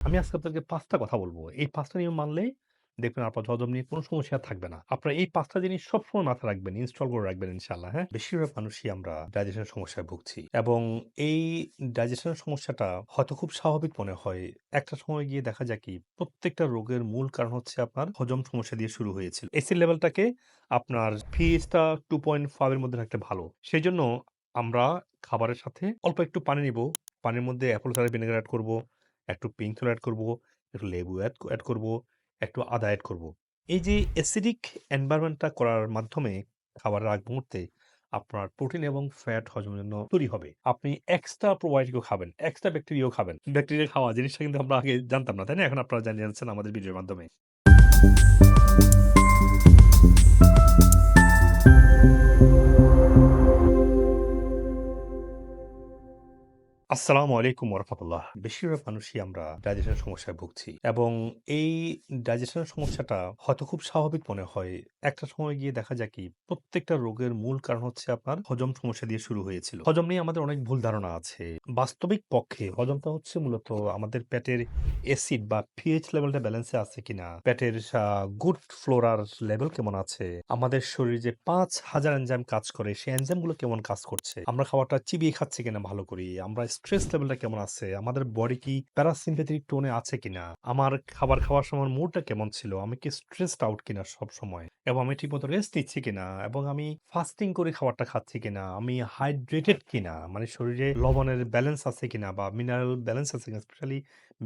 আমি আজকে আপনাদেরকে ৫ টা কথা বলব এই ৫ টা নিয়ম মানলে দেখবেন আপনার হজম নিয়ে কোনো সমস্যা থাকবে না। আপনার এই ৫ টা জিনিস সবসময় মাথায় রাখবেন, ইনস্টল করে রাখবেন ইনশাল্লাহ হ্যাঁ? বেশিরভাগ মানুষই আমরা ডাইজেশন সমস্যায় ভুগছি এবং এই ডাইজেশন সমস্যাটা হয়তো খুব স্বাভাবিক মনে হয়। একটা সময় গিয়ে দেখা যায় কি প্রত্যেকটা রোগের মূল কারণ হচ্ছে আপনার হজম সমস্যা দিয়ে শুরু হয়েছিল। অ্যাসিড লেভেলটাকে আপনার pH টা 2.5 এর মধ্যে রাখলে ভালো। সেই জন্য আমরা খাবারের সাথে অল্প একটু পানি নিবো। পানির মধ্যে অ্যাপল সাইডার ভিনেগার এড করব, একটু পিঙ্ক সোডা এড করব, একটু লেবু অ্যাড অ্যাড করব, একটু আদা অ্যাড করব। এই যে অ্যাসিডিক এনভায়রনমেন্ট টা করার মাধ্যমে খাবারের আগ মুহূর্তে আপনার প্রোটিন এবং ফ্যাট হজমের জন্য তৈরি হবে। আপনি এক্সট্রা প্রোবায়োটিকও খাবেন, এক্সট্রা ব্যাকটেরিয়াও খাবেন। ব্যাকটেরিয়া খাওয়া জিনিসটা কিন্তু আমরা আগে জানতাম না, তাই না? এখন আপনারা জানিয়ে আমাদের ভিডিওর মাধ্যমে। আসসালামু আলাইকুম ওয়া রাহমাতুল্লাহ। বেশিরভাগ মানুষই আমরা ডাইজেশন সমস্যায় ভুগছি এবং এই ডাইজেশন সমস্যাটা হয়তো খুব স্বাভাবিক মনে হয়। একটা সময় গিয়ে দেখা যায় কি প্রত্যেকটা রোগের মূল কারণ হচ্ছে আপনার হজম সমস্যা দিয়ে শুরু হয়েছিল। হজম নিয়ে আমাদের অনেক ভুল ধারণা আছে। বাস্তবিক পক্ষে হজমটা হচ্ছে মূলত আমাদের পেটের অ্যাসিড বা pH লেভেলটা ব্যালেন্সে আছে কিনা, পেটের গুড ফ্লোরার লেভেল কেমন আছে, আমাদের শরীরে যে ৫০০০ এনজাইম কাজ করে সেই এনজাইমগুলো কেমন কাজ করছে, আমরা খাবারটা চিবিয়ে খাচ্ছি কিনা ভালো করি, আমরা স্ট্রেস লেভেলটা কেমন আছে, আমাদের বডি কি প্যারাসিম্পেথেটিক টোনে আছে কিনা, আমার খাবার খাওয়ার সময় মুডটা কেমন ছিল, আমি কি স্ট্রেসড আউট কিনা সবসময়? এবং আমি ঠিকমতো রেস্ট নিচ্ছি কিনা এবং আমি ফাস্টিং করে খাবারটা খাচ্ছি কিনা, আমি হাইড্রেটেড কিনা, মানে শরীরে লবণের ব্যালেন্স আছে কিনা বা মিনারেল ব্যালেন্স আছে কিনা, স্পেশালি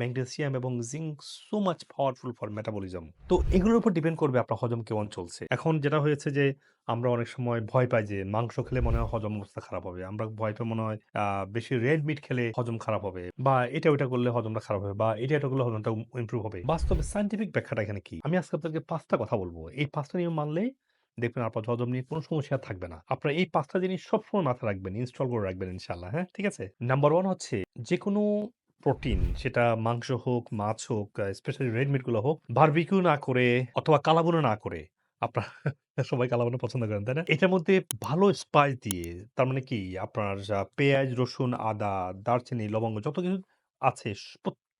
ম্যাগনেসিয়াম এবং zinc so much powerful for metabolism. তো এগুলোর উপর ডিপেন্ড করবে আপনার হজম কেমন চলছে। এখন যেটা হয়েছে যে আমরা অনেক সময় ভয় পাই যে মাংস খেলে মনে হয় হজম অবস্থা খারাপ হবে। আমরা ভয় পাই মনে হয় বেশি রেড মিট খেলে হজম খারাপ হবে বা এটা ওইটা করলে হজমটা খারাপ হবে বা এটা এটা করলে হজমটা ইমপ্রুভ হবে। বাস্তবে সাইন্টিফিক ব্যাখ্যাটা এখানে কি? আমি আজকে আপনাদেরকে ৫ টা কথা বলব এই ৫ টা নিয়ম মানলেই দেখবেন আপনার হজম নিয়ে কোনো সমস্যা থাকবে না। আপনার এই ৫ টা জিনিস সবসময় মাথায় রাখবেন, ইনস্টল করে রাখবেন ইনশাআল্লাহ, হ্যাঁ? ঠিক আছে? নাম্বার 1 হচ্ছে যেকোনো প্রোটিন সেটা মাংস হোক, মাছ হোক, স্পেশালি রেড মিটগুলো হোক, বারবিকিউ না করে অথবা কালাভুনা না করে আপনার সবাই কালাভুনা পছন্দ করেন, তাই না? এটার মধ্যে ভালো স্পাইস দিয়ে তার মানে কি আপনার পেঁয়াজ, রসুন, আদা, দারচিনি, লবঙ্গ যত কিছু আছে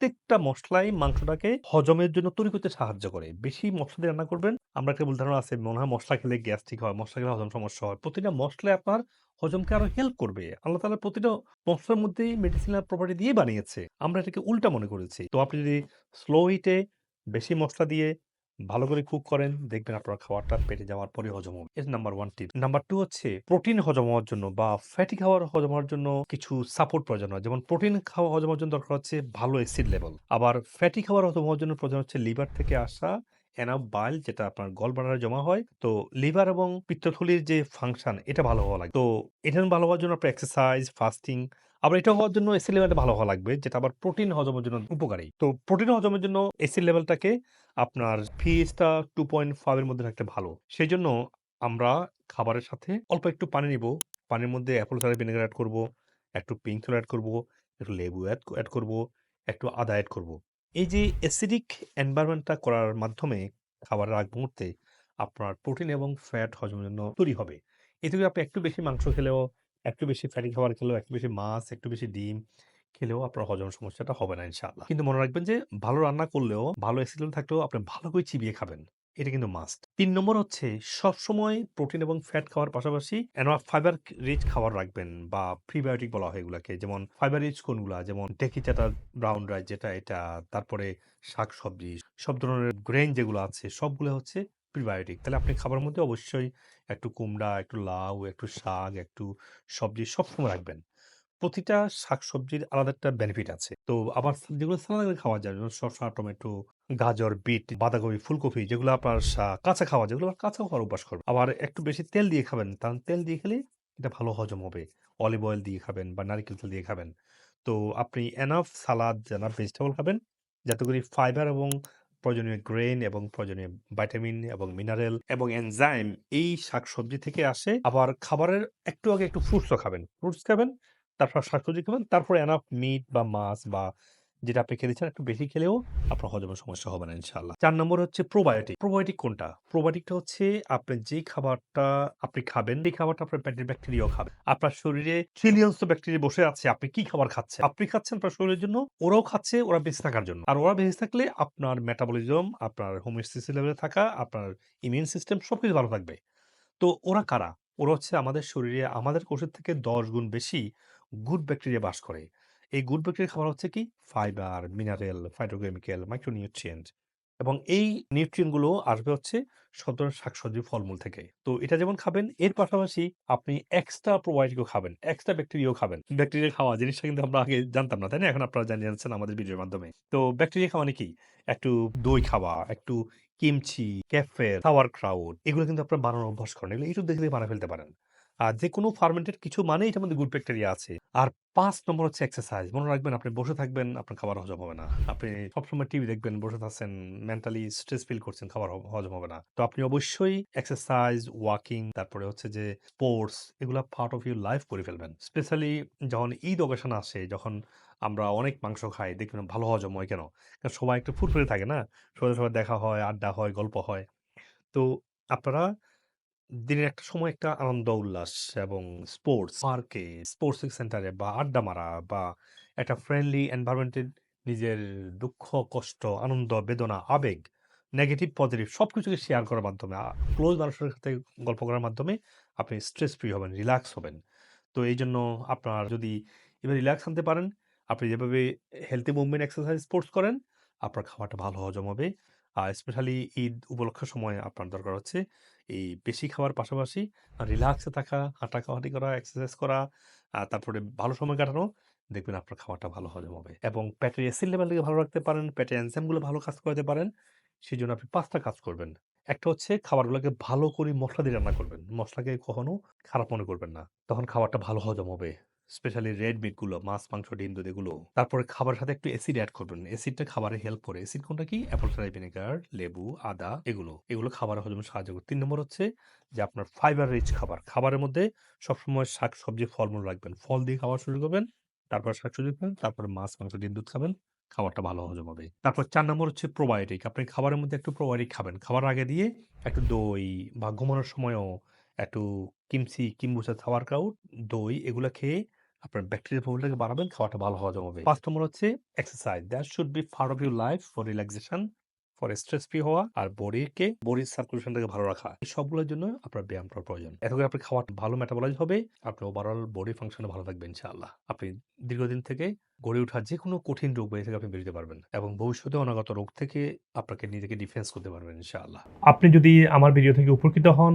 প্রত্যেকটা মশলাই মাংসটাকে হজমের জন্য তৈরি করতে সাহায্য করে। বেশি মশলা দিয়ে রান্না করবেন। আমরা একটা ভুল ধারণা আছে মনে হয় মশলা খেলে গ্যাস্ট্রিক হয়, মশলা খেলে হজম সমস্যা হয়। প্রতিটা মশলায় আপনার হজমকে আরও হেল্প করবে। আল্লাহ তালা প্রতিটা মশলার মধ্যেই মেডিসিনাল প্রপার্টি দিয়ে বানিয়েছে। আমরা এটাকে উল্টা মনে করেছি। তো আপনি যদি স্লো হিটে বেশি মশলা দিয়ে ভালো করে কুক করেন, দেখবেন আপনার খাবারটা পেটে যাওয়ার পরে হজম হবে। এটা number one tip. Number two হচ্ছে প্রোটিন হজম হওয়ার জন্য বা ফ্যাটি খাবার হজম হওয়ার জন্য কিছু সাপোর্ট প্রয়োজন হয়। যেমন প্রোটিন খাওয়া হজম হওয়ার জন্য দরকার হচ্ছে ভালো অ্যাসিড লেভেল। আবার ফ্যাটি খাবার হজম হওয়ার জন্য প্রয়োজন হচ্ছে লিভার থেকে আসা এনাফ বাইল যেটা আপনার গলব্লাডারে জমা হয়। তো লিভার এবং পিত্তথলির যে ফাংশন এটা ভালো হওয়া লাগে তো এটা ভালো হওয়ার জন্য আপনার এক্সারসাইজ, ফাস্টিং আবার এটা হওয়ার জন্য এসি লেভেলটা ভালো হওয়া লাগবে যেটা আবার প্রোটিন হজমের জন্য উপকারী। তো প্রোটিন হজমের জন্য এসি লেভেলটাকে আপনার pH টা 2.5 এর মধ্যে রাখলে ভালো। সেই জন্য আমরা খাবারের সাথে অল্প একটু পানি নিব পানির মধ্যে অ্যাপল সাইডার ভিনেগার অ্যাড করব, একটু পিঙ্ক এড করব, একটু লেবু অ্যাড অ্যাড করব, একটু আদা অ্যাড করব। এই যে অ্যাসিডিক এনভায়রনমেন্টটা করার মাধ্যমে খাবারের আগ মুহূর্তে আপনার প্রোটিন এবং ফ্যাট হজমের জন্য তৈরি হবে। এ থেকে আপনি একটু বেশি মাংস খেলেও, একটু বেশি ফ্যাটি খাবার খেলেও, একটু বেশি মাছ, একটু বেশি ডিম খেলেও আপনার হজম সমস্যাটা হবে না ইনশাআল্লাহ। কিন্তু মনে রাখবেন যে ভালো রান্না করলেও, ভালো অ্যাসিডেন্ট লেভেল থাকলেও আপনি ভালো করে চিবিয়ে খাবেন। এটা কিন্তু মাস্ট। তিন নম্বর হচ্ছে সবসময় প্রোটিন এবং ফ্যাট খাওয়ার পাশাপাশি ফাইবার রিচ খাবার রাখবেন বা প্রিবায়োটিক বলা হয় এগুলাকে। যেমন ফাইবার রিচ কোনগুলা? যেমন টেকি চাটা ব্রাউন রাইস যেটা এটা, তারপরে শাক সবজি সব ধরনের গ্রেইন যেগুলো আছে সবগুলো হচ্ছে প্রিবায়োটিক। তাহলে আপনি খাবারের মধ্যে অবশ্যই একটু কুমড়া, একটু লাউ, একটু শাক, একটু সবজি সবসময় রাখবেন। প্রতিটা শাকসবজির আলাদা একটা বেনিফিট আছে। তো আবার যেগুলো সালাদ খাওয়া যায় যেমন শসা, টমেটো, গাজর, বিট, বাঁধাকপি, ফুলকপি যেগুলো আপনার কাঁচা খাওয়া যেগুলো কাঁচা খাওয়ার অভ্যাস করবেন। আবার একটু বেশি তেল দিয়ে খাবেন। কারণ তেল দিয়ে খেলে এটা ভালো হজম হবে। অলিভ অয়েল দিয়ে খাবেন বা নারিকেল তেল দিয়ে খাবেন। তো আপনি এনাফ সালাদ, এনাফ ভেজিটেবল খাবেন। যাতে করে ফাইবার এবং প্রয়োজনীয় গ্রেন এবং প্রয়োজনীয় ভিটামিন এবং মিনারেল এবং এনজাইম এই শাকসবজি থেকে আসে। আবার খাবারের একটু আগে একটু ফ্রুটসও খাবেন। ফ্রুটস খাবেন, তারপর শাকসবজি খাবেন, তারপরে এনাফ মিট বা মাছ বা যেটা আপনি খেতে চান একটু বেশি খেলেও আপনার হজমের সমস্যা হবে না ইনশাআল্লাহ। চার নম্বর হচ্ছে প্রোবায়োটিক প্রোবায়োটিক কোনটা? প্রোবায়োটিকটা হচ্ছে আপনি যে খাবারটা আপনি খাবেন এই খাবারটা আপনার পেটের ব্যাকটেরিয়াও খাবে। আপনার শরীরে ট্রিলিয়ন্স ব্যাকটেরিয়া বসে আছে আপনি কি খাবার খাচ্ছেন? আপনি খাচ্ছেন আপনার শরীরের জন্য ওরাও খাচ্ছে ওরা বেঁচে থাকার জন্য। আর ওরা বেঁচে থাকলে আপনার মেটাবলিজম আপনার হোমিওস্টেসি লেভেলে থাকা আপনার ইমিউন সিস্টেম সবকিছু ভালো থাকবে। তো ওরা কারা? ওরা হচ্ছে আমাদের শরীরে আমাদের কোষের থেকে দশ গুণ বেশি গুড ব্যাকটেরিয়া বাস করে। এই গুড ব্যাকটেরিয়া খাবার হচ্ছে কি? ফাইবার মিনারেল ফাইটোকেমিক্যাল মাইক্রোনিউট্রিয়েন্ট এবং এই নিউট্রিয়েন্টগুলো আসবে হচ্ছে ধরনের শাকসবজি ফলমূল থেকে। তো এটা যেমন খাবেন, এর পাশাপাশি আপনি এক্সট্রা প্রোবায়োটিকও খাবেন এক্সট্রা ব্যাকটেরিয়াও খাবেন। ব্যাকটেরিয়া খাওয়া জিনিসটা কিন্তু আমরা আগে জানতাম না, তাই না? এখন আপনারা জানিয়ে যাচ্ছেন আমাদের ভিডিওর মাধ্যমে। তো ব্যাকটেরিয়া খাওয়া মানে কি? একটু দই খাওয়া, একটু কিমচি ক্যাফের সাওয়ার ক্রাউড এগুলো কিন্তু আপনার বানানোর অভ্যাস করেন। এগুলো ইউটিউব দেখে বানিয়ে ফেলতে পারেন। আর যে কোনো ফার্মেন্টেড কিছু মানে এটার মধ্যে গুড ব্যাকটেরিয়া আছে। আর পাঁচ নম্বর হচ্ছে এক্সারসাইজ মনে রাখবেন, আপনি বসে থাকবেন, আপনার খাবার হজম হবে না। আপনি সবসময় টিভি দেখবেন, বসে থাকছেন মেন্টালি স্ট্রেস ফিল করছেন, খাবার হজম হবে না। তো আপনি অবশ্যই এক্সারসাইজ ওয়াকিং তারপরে হচ্ছে যে স্পোর্টস এগুলো পার্ট অফ ইউর লাইফ করে ফেলবেন। স্পেশালি যখন ঈদ অকেশন আসে, যখন আমরা অনেক মাংস খাই, দেখবেন ভালো হজম হয় কেন? কারণ সবাই একটু ফুরফুরে থাকে না? সবাই সবাই দেখা হয়, আড্ডা হয়, গল্প হয়। তো আপনারা দিনের একটা সময় একটা আনন্দ উল্লাস এবং স্পোর্টস পার্কে স্পোর্টস সেন্টারে বা আড্ডা মারা বা একটা ফ্রেন্ডলি এনভায়রনমেন্টে নিজের দুঃখ, কষ্ট, আনন্দ, বেদনা, আবেগ নেগেটিভ পজিটিভ সব কিছুকে শেয়ার করার মাধ্যমে ক্লোজ মানুষের সাথে গল্প করার মাধ্যমে আপনি স্ট্রেস ফ্রি হবেন রিল্যাক্স হবেন। তো এই জন্য আপনার যদি এবার রিল্যাক্স আনতে পারেন, আপনি যেভাবে হেলথি মুভমেন্ট এক্সারসাইজ স্পোর্টস করেন, আপনার খাবারটা ভালো হজম হবে। স্পেশালি ঈদ উপলক্ষের সময় আপনার দরকার হচ্ছে এই বেশি খাওয়ার পাশাপাশি রিল্যাক্সে থাকা হাঁটাহাঁটি করা এক্সারসাইজ করা তারপরে ভালো সময় কাটানো, দেখবেন আপনার খাবারটা ভালো হজম হবে এবং পেটের অ্যাসিড লেভেলটাকে ভালো রাখতে পারেন পেটের এনজাইমগুলো ভালো কাজ করতে পারেন সেই জন্য আপনি পাঁচটা কাজ করবেন। একটা হচ্ছে খাবারগুলোকে ভালো করে মশলা দিয়ে রান্না করবেন। মশলাকে কখনো খারাপ মনে করবেন না, তখন খাবারটা ভালো হজম হবে। স্পেশালি রেড মিটগুলো মাছ, মাংস, ডিম, দুধ এগুলো। তারপরে খাবারের সাথে একটু অ্যাসিড অ্যাড করবেন। অ্যাসিডটা খাবারে হেল্প করে। অ্যাসিড কোনটা কি? অ্যাপল সাইডার ভিনেগার লেবু, আদা এগুলো। এগুলো খাবারে হজমে সাহায্য করে। তিন নম্বর হচ্ছে যে আপনার ফাইবার রিচ খাবার। খাবারের মধ্যে সবসময় শাক, সবজি, ফলমূল রাখবেন। ফল দিয়ে খাওয়া শুরু করবেন, তারপর শাকসবজি খাবেন, তারপরে মাছ, মাংস, ডিম, দুধ খাবেন, খাবারটা ভালো হজম হবে। তারপর চার নম্বর হচ্ছে প্রোবায়োটিক আপনি খাবারের মধ্যে একটু প্রোবায়োটিক খাবেন। খাবার আগে দিয়ে একটু দই বা ঘুমানোর সময়ও একটু কিমচি কিম্বুচা খাবার কাউট দই এগুলো খেয়ে আপনার ব্যাকটেরিয়া প্রবলেমটাকে বাড়াবেন খাওয়াটা ভালো হওয়া হবে। পাঁচ নম্বর হচ্ছে exercise that should be part of your life for relaxation for stress free হওয়া আর বডিকে বডির সার্কুলেশনটাকে ভালো রাখা। এই সবগুলোর জন্য আপনার ব্যায়াম করা প্রয়োজন। এত করে আপনার খাওয়াটা ভালো মেটাবলাইজ হবে আপনার ওভারঅল বডি ফাংশনে ভালো থাকবে ইনশাআল্লাহ। আপনি দীর্ঘদিন থেকে গড়ে ওঠা যে কোনো কঠিন রোগ বয়ে থেকে আপনি বেরোতে পারবেন এবং ভবিষ্যতে অনাগত রোগ থেকে আপনাকে নিজেকে ডিফেন্স করতে পারবেন ইনশাআল্লাহ। আপনি যদি আমার ভিডিও থেকে উপকৃত হন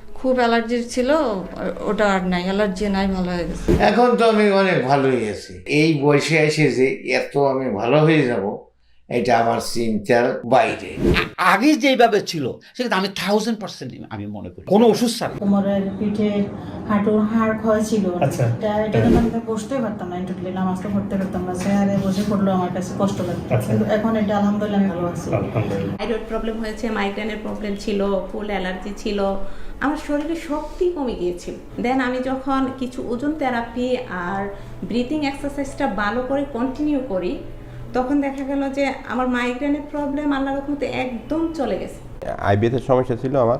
খুব অ্যালার্জি ছিল ওটা আর নাই, অ্যালার্জি নাই, ভালো হয়ে গেছে। এখন তো আমি অনেক ভালোই আছি। এই বয়সে এসে যে এত আমি ভালো হয়ে যাব এটা আমার চিন্তার বাইরে। আগে যেভাবে ছিল সেটা আমি থাউজেন্ড পার্সেন্ট আমি মনে করি। কোনো ওষুধ ছাড়া। কোমরের পিঠে হাঁটুর হাড় ক্ষয় ছিল। আচ্ছা। এটা আমি বসতে পারতাম না টোটালি নামাজটা পড়তে পারতাম না। চেয়ারে বসে পড়লেও আমার কাছে কষ্ট লাগতো। আচ্ছা। কিন্তু এখন এটা আলহামদুলিল্লাহ আমি ভালো আছি। থাইরয়েড প্রবলেম হয়েছে মাইগ্রেনের প্রবলেম ছিল ফুল অ্যালার্জি ছিল। আমার শরীরে শক্তি কমে গিয়েছিল। দেন আমি যখন কিছু ওজন থেরাপি আর ব্রিথিং এক্সারসাইজটা ভালো করে কন্টিনিউ করি তখন দেখা গেল যে আমার মাইগ্রেনের প্রবলেম আল্লাহ রকমতে একদম চলে গেছে। আইবিএসের সমস্যা ছিল আমার।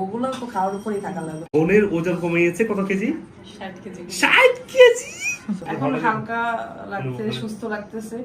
ওগুলো তো খাওয়ার উপরেই থাকা লাগবে। বোনের ওজন কমে গেছে কত কেজি? ষাট কেজি। ষাট কেজি? এখন হালকা লাগছে সুস্থ লাগতেছে।